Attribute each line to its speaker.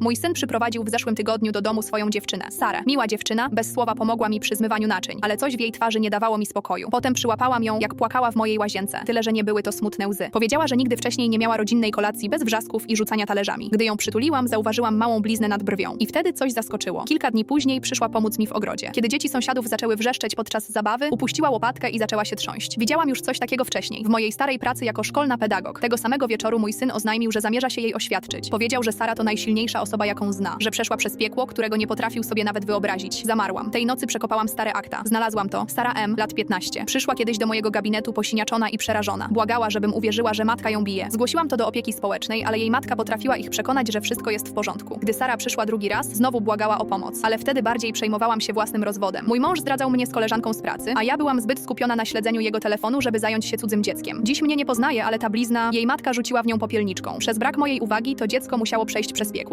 Speaker 1: Mój syn przyprowadził w zeszłym tygodniu do domu swoją dziewczynę, Sarę. Miła dziewczyna, bez słowa pomogła mi przy zmywaniu naczyń, ale coś w jej twarzy nie dawało mi spokoju. Potem przyłapałam ją, jak płakała w mojej łazience, tyle że nie były to smutne łzy. Powiedziała, że nigdy wcześniej nie miała rodzinnej kolacji bez wrzasków i rzucania talerzami. Gdy ją przytuliłam, zauważyłam małą bliznę nad brwią. I wtedy coś zaskoczyło. Kilka dni później przyszła pomóc mi w ogrodzie. Kiedy dzieci sąsiadów zaczęły wrzeszczeć podczas zabawy, upuściła łopatkę i zaczęła się trząść. Widziałam już coś takiego wcześniej. W mojej starej pracy jako szkolna pedagog. Tego samego wieczoru mój syn oznajmił, że zamierza się jej oświadczyć. Powiedział, że Sara to najsilniejsza osoba, jaką zna, że przeszła przez piekło, którego nie potrafił sobie nawet wyobrazić. Zamarłam. Tej nocy przekopałam stare akta. Znalazłam to. Sara M., lat 15. Przyszła kiedyś do mojego gabinetu posiniaczona i przerażona. Błagała, żebym uwierzyła, że matka ją bije. Zgłosiłam to do opieki społecznej, ale jej matka potrafiła ich przekonać, że wszystko jest w porządku. Gdy Sara przyszła drugi raz, znowu błagała o pomoc, ale wtedy bardziej przejmowałam się własnym rozwodem. Mój mąż zdradzał mnie z koleżanką z pracy, a ja byłam zbyt skupiona na śledzeniu jego telefonu, żeby zająć się cudzym dzieckiem. Dziś mnie nie poznaje, ale ta blizna, jej matka rzuciła w nią popielniczką. Przez brak mojej uwagi to dziecko musiało przejść przez piekło.